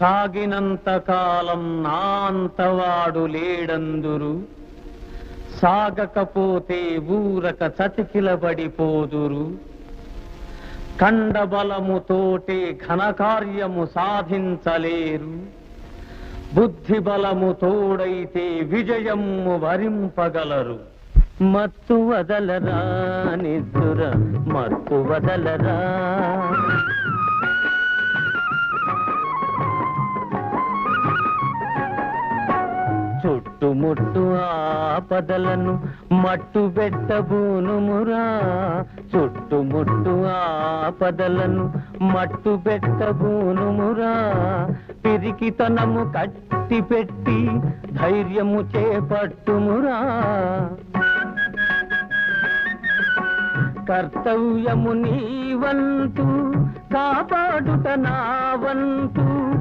సాగినంత కాలం నా అంతవాడు లేడందురు. సాగకపోతే ఊరక చతికిలబడిపోదురు. కండబలముతోటే ఘనకార్యము సాధించలేరు. బుద్ధి బలము తోడైతే విజయము వరింపగలరు. మత్తు వదలరా నిద్దుర మత్తు వదలరా. చుట్టుముట్టు ఆపదలను మట్టు పెట్టబూనుమురా చుట్టుముట్టు ఆపదలను మట్టు పెట్టబూనుమురా పిరికితనము కట్టి పెట్టి ధైర్యము చేపట్టుమురా. కర్తవ్యము నీ వంతు కాపాడుట నా వంతు.